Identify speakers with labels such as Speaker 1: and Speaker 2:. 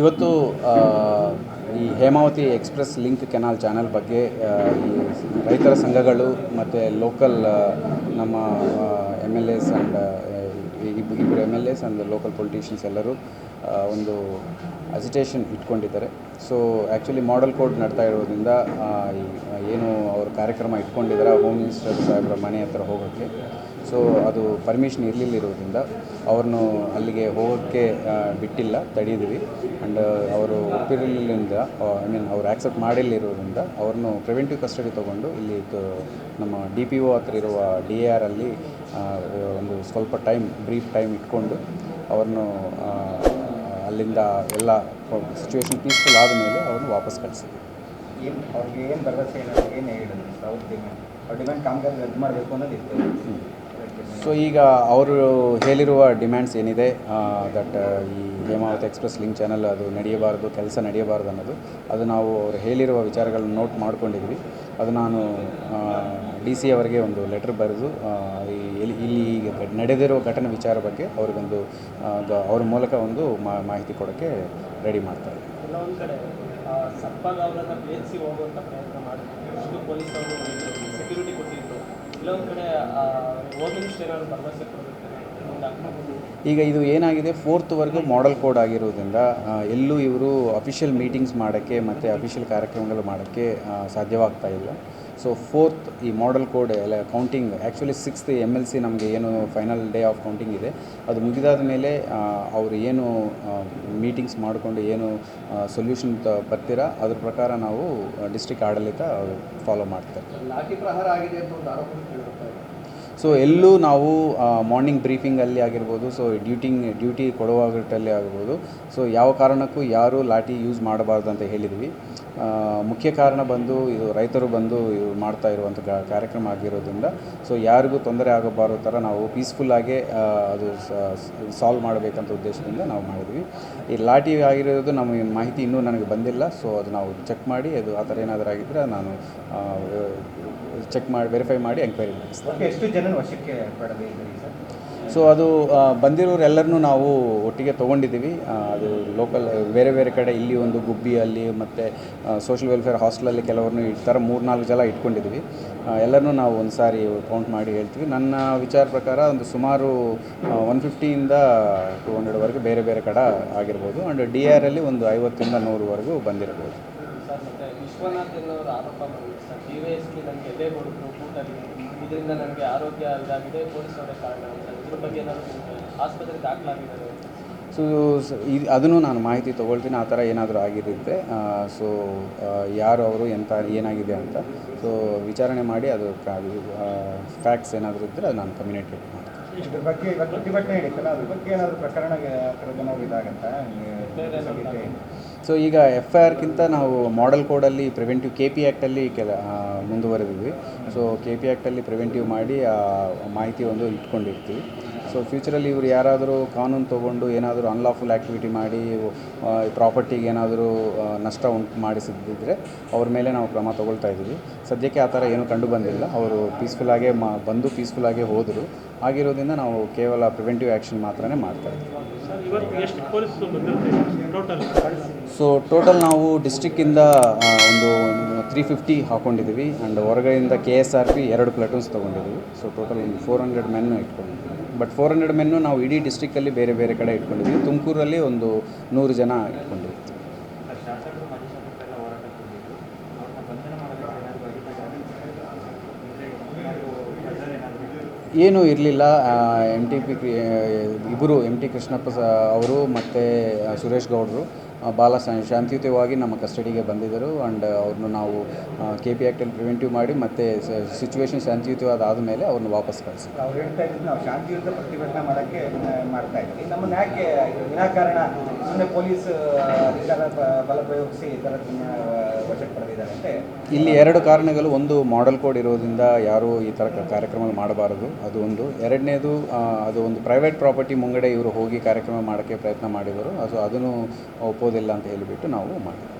Speaker 1: ಇವತ್ತು ಈ Hemavathi express link canal channel ಬಗ್ಗೆ ರೈತರ ಸಂಘಗಳು ಮತ್ತು ಲೋಕಲ್ ನಮ್ಮ ಎಂ ಎಲ್ ಎಸ್ ಆ್ಯಂಡ್ ಇಬ್ಬರು M L S and local politicians ಎಲ್ಲರೂ ಒಂದು ಅಜಿಟೇಷನ್ ಇಟ್ಕೊಂಡಿದ್ದಾರೆ. ಸೊ ಆ್ಯಕ್ಚುಲಿ ಮಾಡಲ್ ಕೋಡ್ ನಡ್ತಾ ಇರೋದ್ರಿಂದ ಏನು ಅವರು ಕಾರ್ಯಕ್ರಮ ಇಟ್ಕೊಂಡಿದ್ದಾರೆ ಹೋಮ್ ಮಿನಿಸ್ಟರ್ ಸಾಹೇಬ್ರ ಮನೆ ಹತ್ರ ಹೋಗೋಕ್ಕೆ. ಸೊ ಅದು ಪರ್ಮಿಷನ್ ಇರಲಿಲ್ಲಿರೋದ್ರಿಂದ ಅವ್ರನ್ನು ಅಲ್ಲಿಗೆ ಹೋಗೋಕ್ಕೆ ಬಿಟ್ಟಿಲ್ಲ ತಡೆಯಿದ್ವಿ ಆ್ಯಂಡ್ ಅವರು ಒಪ್ಪಿರಲಿಲ್ಲಿಂದ ಐ ಮೀನ್ ಅವ್ರು ಆ್ಯಕ್ಸೆಪ್ಟ್ ಮಾಡಿಲ್ಲಿರೋದ್ರಿಂದ ಅವ್ರನ್ನು ಪ್ರಿವೆಂಟಿವ್ ಕಸ್ಟಡಿ ತೊಗೊಂಡು ಇಲ್ಲಿ ನಮ್ಮ ಡಿ ಪಿ ಒ ಹತ್ರ ಇರುವ ಡಿ ಎ ಆರ್ ಅಲ್ಲಿ ಒಂದು ಸ್ವಲ್ಪ ಟೈಮ್ ಬ್ರೀಫ್ ಟೈಮ್ ಇಟ್ಕೊಂಡು ಅವ್ರನ್ನು ಅಲ್ಲಿಂದ ಎಲ್ಲ ಸಿಚುವೇಶನ್ ಪೀಸ್ಫುಲ್ ಆದ ಮೇಲೆ ಅವ್ರನ್ನ ವಾಪಸ್ ಕಳಿಸಿದ್ವಿ
Speaker 2: ಏನು ಅವ್ರಿಗೆ ಏನು ಭರವಸೆ ಏನಾದ್ರು ಏನು ಹೇಳಿದ್ರು? ಅವ್ರ ಡಿಮ್ಯಾಂಡ್ ಅವ್ರ ಡಿಮ್ಯಾಂಡ್ ಕಾಮಗಾರಿ ರದ್ದು ಮಾಡಬೇಕು ಅನ್ನೋದಿತ್ತು
Speaker 1: ಸೊ ಈಗ ಅವರು ಹೇಳಿರುವ ಡಿಮ್ಯಾಂಡ್ಸ್ ಏನಿದೆ ದಟ್ ಈ ಹೇಮಾವತಿ ಎಕ್ಸ್ಪ್ರೆಸ್ ಲಿಂಕ್ ಚಾನಲ್ ಅದು ನಡೆಯಬಾರದು ಕೆಲಸ ನಡೆಯಬಾರದು ಅನ್ನೋದು ಅದು ನಾವು ಅವರು ಹೇಳಿರುವ ವಿಚಾರಗಳನ್ನ ನೋಟ್ ಮಾಡ್ಕೊಂಡಿದ್ವಿ. ಅದು ನಾನು ಡಿ ಸಿ ಅವರಿಗೆ ಒಂದು ಲೆಟ್ರ್ ಬರೆದು ಈ- ಇಲ್ಲಿ ಇಲ್ಲಿ ಈಗ ನಡೆದಿರುವ ನಡೆದಿರೋ ಘಟನೆ ವಿಚಾರ ಬಗ್ಗೆ ಅವ್ರಿಗೊಂದು ಅವ್ರ ಮೂಲಕ ಒಂದು ಮಾ- ಮಾಹಿತಿ ಕೊಡೋಕ್ಕೆ ರೆಡಿ ಮಾಡ್ತಾರೆ. ಈಗ ಇದು ಏನಾಗಿದೆ? ಫೋರ್ತ್ವರೆಗೂ ಮಾಡೆಲ್ ಕೋಡ್ ಆಗಿರೋದ್ರಿಂದ ಎಲ್ಲೂ ಇವರು ಅಫಿಷಿಯಲ್ ಮೀಟಿಂಗ್ಸ್ ಮಾಡೋಕ್ಕೆ ಮತ್ತು ಅಫಿಷಿಯಲ್ ಕಾರ್ಯಕ್ರಮಗಳು ಮಾಡೋಕ್ಕೆ ಸಾಧ್ಯವಾಗ್ತಾ ಇಲ್ಲ. ಸೊ ಫೋರ್ತ್ ಈ ಮಾಡೆಲ್ ಕೋಡ್ ಎಲ್ಲ counting actually sixth M L C ನಮಗೆ ಏನು ಫೈನಲ್ ಡೇ ಆಫ್ ಕೌಂಟಿಂಗ್ ಇದೆ. ಅದು ಮುಗಿದಾದ ಮೇಲೆ ಅವರು ಏನು ಮೀಟಿಂಗ್ಸ್ ಮಾಡಿಕೊಂಡು ಏನು ಸೊಲ್ಯೂಷನ್ ಬರ್ತೀರಾ ಅದ್ರ ಪ್ರಕಾರ ನಾವು ಡಿಸ್ಟ್ರಿಕ್ಟ್ ಆಡಳಿತ ಫಾಲೋ ಮಾಡ್ತಾರೆ. ಸೊ ಎಲ್ಲೂ ನಾವು ಮಾರ್ನಿಂಗ್ ಬ್ರೀಫಿಂಗಲ್ಲಿ ಆಗಿರ್ಬೋದು ಸೊ ಡ್ಯೂಟಿಂಗ್ ಡ್ಯೂಟಿ ಕೊಡುವಾಗಟ್ಟಲ್ಲಿ ಆಗಿರ್ಬೋದು ಸೊ ಯಾವ ಕಾರಣಕ್ಕೂ ಯಾರೂ ಲಾಠಿ ಯೂಸ್ ಮಾಡಬಾರ್ದು ಅಂತ ಹೇಳಿದ್ವಿ. ಮುಖ್ಯ ಕಾರಣ ಬಂದು ಇದು ರೈತರು ಬಂದು ಇವ್ರು ಮಾಡ್ತಾ ಇರುವಂಥ ಕಾರ್ಯಕ್ರಮ ಆಗಿರೋದ್ರಿಂದ, ಸೊ ಯಾರಿಗೂ ತೊಂದರೆ ಆಗಬಾರೋ ಥರ ನಾವು ಪೀಸ್ಫುಲ್ಲಾಗೇ ಅದು ಸಾಲ್ವ್ ಮಾಡಬೇಕಂತ ಉದ್ದೇಶದಿಂದ ನಾವು ಮಾಡಿದ್ವಿ. ಈ ಲಾಟಿ ಆಗಿರೋದು ನಮಗೆ ಮಾಹಿತಿ ಇನ್ನೂ ನನಗೆ ಬಂದಿಲ್ಲ, ಸೊ ಅದು ನಾವು ಚೆಕ್ ಮಾಡಿ, ಅದು ಆ ಥರ ಏನಾದರೂ ಆಗಿದ್ದರೆ ನಾನು ಚೆಕ್ ಮಾಡಿ ವೆರಿಫೈ ಮಾಡಿ ಎಂಕ್ವೈರಿ
Speaker 2: ಮಾಡ್ತೀನಿ ಎಷ್ಟು ಜನ ವಶಕ್ಕೆ ಪಡೆದಿದ್ದೀರಿ ಸರ್?
Speaker 1: ಸೊ ಅದು ಬಂದಿರೋರೆಲ್ಲರನ್ನು ನಾವು ಒಟ್ಟಿಗೆ ತೊಗೊಂಡಿದ್ದೀವಿ. ಅದು ಲೋಕಲ್ ಬೇರೆ ಬೇರೆ ಕಡೆ ಇಲ್ಲಿ ಒಂದು ಗುಬ್ಬಿಯಲ್ಲಿ ಮತ್ತು ಸೋಷಿಯಲ್ ವೆಲ್ಫೇರ್ ಹಾಸ್ಟೆಲಲ್ಲಿ ಕೆಲವ್ರನ್ನೂ ಈ ಥರ ಮೂರು ನಾಲ್ಕು ಜನ ಇಟ್ಕೊಂಡಿದ್ದೀವಿ. ಎಲ್ಲರನ್ನೂ ನಾವು ಒಂದು ಸಾರಿ ಕೌಂಟ್ ಮಾಡಿ ಹೇಳ್ತೀವಿ. ನನ್ನ ವಿಚಾರ ಪ್ರಕಾರ ಒಂದು ಸುಮಾರು ಒನ್ ಫಿಫ್ಟಿಯಿಂದ ಟು ಹಂಡ್ರೆಡ್ವರೆಗೂ ಬೇರೆ ಬೇರೆ ಕಡೆ ಆಗಿರ್ಬೋದು. ಆ್ಯಂಡ್ ಡಿ ಆರಲ್ಲಿ ಒಂದು ಐವತ್ತರಿಂದ ನೂರುವರೆಗೂ ಬಂದಿರ್ಬೋದು
Speaker 3: ವಿಶ್ವನಾಥ್ ಎನ್ನುವರು ಆರೋಪ ಮಾಡಿದ್ರು sir D Y S P ನನಗೆ ಎದೆ ಹೊಡೆದ್ರು ಕೂಟಲ್ಲಿ ಇದರಿಂದ ನನಗೆ ಆರೋಗ್ಯ ಇದಾಗಿದೆ ಪೊಲೀಸ್ ಅವರೇ ಕಾರಣ ಅಂತ. ಇದ್ರ ಬಗ್ಗೆ ಏನಾದರೂ ಆಸ್ಪತ್ರೆಗೆ ದಾಖಲಾಗಿದ್ದಾರೆ
Speaker 1: ಸೊ ಇದು ಅದನ್ನು ನಾನು ಮಾಹಿತಿ ತೊಗೊಳ್ತೀನಿ ಆ ಥರ ಏನಾದರೂ ಆಗಿರುತ್ತೆ ಸೊ ಯಾರು ಅವರು ಎಂಥ ಏನಾಗಿದೆ ಅಂತ. ಸೊ ವಿಚಾರಣೆ ಮಾಡಿ ಅದು ಫ್ಯಾಕ್ಟ್ಸ್ ಏನಾದರೂ ಇದ್ದರೆ ಅದು ನಾನು ಕಮ್ಯುನಿಕೇಟ್ ಮಾಡ್ತೀನಿ.
Speaker 2: ಇದ್ರ ಬಗ್ಗೆ ಇವತ್ತು ಪ್ರತಿಭಟನೆ ನಡೀತಲ್ಲ ಅದ್ರ ಬಗ್ಗೆ ಏನಾದರೂ ಪ್ರಕರಣ ಏನಾದ್ರು ಇದಾಗತ್ತಾ
Speaker 1: ಸೊ ಈಗ ಎಫ್ ಐ ಆರ್ಗಿಂತ ನಾವು ಮಾಡೆಲ್ ಕೋಡಲ್ಲಿ ಪ್ರಿವೆಂಟಿವ್ ಕೆ ಪಿ ಆ್ಯಕ್ಟಲ್ಲಿ ಕೆಲ ಮುಂದುವರೆದಿದ್ವಿ. ಸೊ ಕೆ ಪಿ ಆ್ಯಕ್ಟಲ್ಲಿ ಪ್ರಿವೆಂಟಿವ್ ಮಾಡಿ ಮಾಹಿತಿ ಒಂದು ಇಟ್ಕೊಂಡಿರ್ತೀವಿ. ಸೊ ಫ್ಯೂಚರಲ್ಲಿ ಇವರು ಯಾರಾದರೂ ಕಾನೂನು ತೊಗೊಂಡು ಏನಾದರೂ ಅನ್ಲಾಫುಲ್ ಆ್ಯಕ್ಟಿವಿಟಿ ಮಾಡಿ ಪ್ರಾಪರ್ಟಿಗೆ ಏನಾದರೂ ನಷ್ಟ ಉಂಟು ಮಾಡಿಸಿದ್ದಿದ್ರೆ ಅವ್ರ ಮೇಲೆ ನಾವು ಕ್ರಮ ತೊಗೊಳ್ತಾ ಇದ್ದೀವಿ. ಸದ್ಯಕ್ಕೆ ಆ ಥರ ಏನೂ ಕಂಡು ಬಂದಿಲ್ಲ. ಅವರು ಪೀಸ್ಫುಲ್ಲಾಗೇ ಮಾ ಬಂದು ಪೀಸ್ಫುಲ್ಲಾಗೇ ಹೋದರು. ಆಗಿರೋದ್ರಿಂದ ನಾವು ಕೇವಲ ಪ್ರಿವೆಂಟಿವ್ ಆ್ಯಕ್ಷನ್ ಮಾತ್ರನೇ ಮಾಡ್ತಾ ಇದ್ದೀವಿ. ಸೊ ಟೋಟಲ್ ನಾವು ಡಿಸ್ಟ್ರಿಕ್ಕಿಂದ ಒಂದು ತ್ರೀ ಫಿಫ್ಟಿ ಹಾಕ್ಕೊಂಡಿದ್ದೀವಿ ಆ್ಯಂಡ್ ಹೊರಗಡೆಯಿಂದ ಕೆ ಎಸ್ ಆರ್ ಪಿ ಎರಡು ಪ್ಲಟೂನ್ಸ್ ತೊಗೊಂಡಿದ್ದೀವಿ. ಸೊ ಟೋಟಲ್ ಒಂದು ಫೋರ್ ಹಂಡ್ರೆಡ್ ಮೆನ್ನು ಇಟ್ಕೊಂಡಿದ್ದೀವಿ. ಬಟ್ ಫೋರ್ ಹಂಡ್ರೆಡ್ ಮೆನ್ನು ನಾವು ಇಡೀ ಡಿಸ್ಟಿಕ್ಕಲ್ಲಿ ಬೇರೆ ಬೇರೆ ಕಡೆ ಇಟ್ಕೊಂಡಿದ್ವಿ. ತುಮಕೂರಲ್ಲಿ ಒಂದು ನೂರು ಜನ
Speaker 4: ಇಟ್ಕೊಂಡಿದ್ವಿ.
Speaker 1: ಏನೂ ಇರಲಿಲ್ಲ. ಎಂ ಟಿ ಪಿ ಇಬ್ಬರು ಎಂ ಟಿ ಕೃಷ್ಣಪ್ಪ ಅವರು ಮತ್ತು ಸುರೇಶ್ ಗೌಡರು. ಶಾ- ಶಾಂತಿಯುತವಾಗಿ ನಮ್ಮ ಕಸ್ಟಡಿಗೆ ಬಂದಿದ್ದರು ಆ್ಯಂಡ್ ಅವ್ರನ್ನ ನಾವು ಕೆ ಪಿ ಆ್ಯಕ್ಟಲ್ಲಿ ಪ್ರಿವೆಂಟಿವ್ ಮಾಡಿ ಮತ್ತು ಸಿಚುವೇಶನ್ ಶಾಂತಿಯುತವಾದ ಆದಮೇಲೆ ಅವ್ರನ್ನ ವಾಪಸ್ ಕಳಿಸಿ
Speaker 2: ಅವ್ರು ಹೇಳ್ತಾ ಇದ್ರು ನಾವು ಶಾಂತಿಯುತ ಪ್ರತಿಭಟನೆ ಮಾಡೋಕ್ಕೆ ಆ, ಮಾಡ್ತಾ ಇದ್ವಿ. ನಮ್ಮನ್ನು ಯಾಕೆ ವಿನಾಕಾರಣ ಸುಮ್ಮನೆ ಪೊಲೀಸ್ ಅಧಿಕಾರ ಬ- ಬಲ ಪ್ರಯೋಗಿಸಿ ಈ ಥರದನ್ನ ವಶಕ್ಕೆ ಪಡೆದಿದ್ದಾರೆ ಅಂತೆ
Speaker 1: ಇಲ್ಲಿ ಎರಡು ಕಾರಣಗಳು ಒಂದು ಮಾಡೆಲ್ ಕೋಡ್ ಇರೋದ್ರಿಂದ ಯಾರೂ ಈ ಥರ ಕಾರ್ಯಕ್ರಮ ಮಾಡಬಾರದು ಅದು ಒಂದು. ಎರಡನೇದು ಅದು ಒಂದು ಪ್ರೈವೇಟ್ ಪ್ರಾಪರ್ಟಿ ಮುಂಗಡೆ ಇವರು ಹೋಗಿ ಕಾರ್ಯಕ್ರಮ ಮಾಡೋಕ್ಕೆ ಪ್ರಯತ್ನ ಮಾಡಿದರು. ಅದು ಅದನ್ನು ಒಪ್ಪೋದಿಲ್ಲ ಅಂತ ಹೇಳಿಬಿಟ್ಟು ನಾವು ಮಾಡಿದ್ವಿ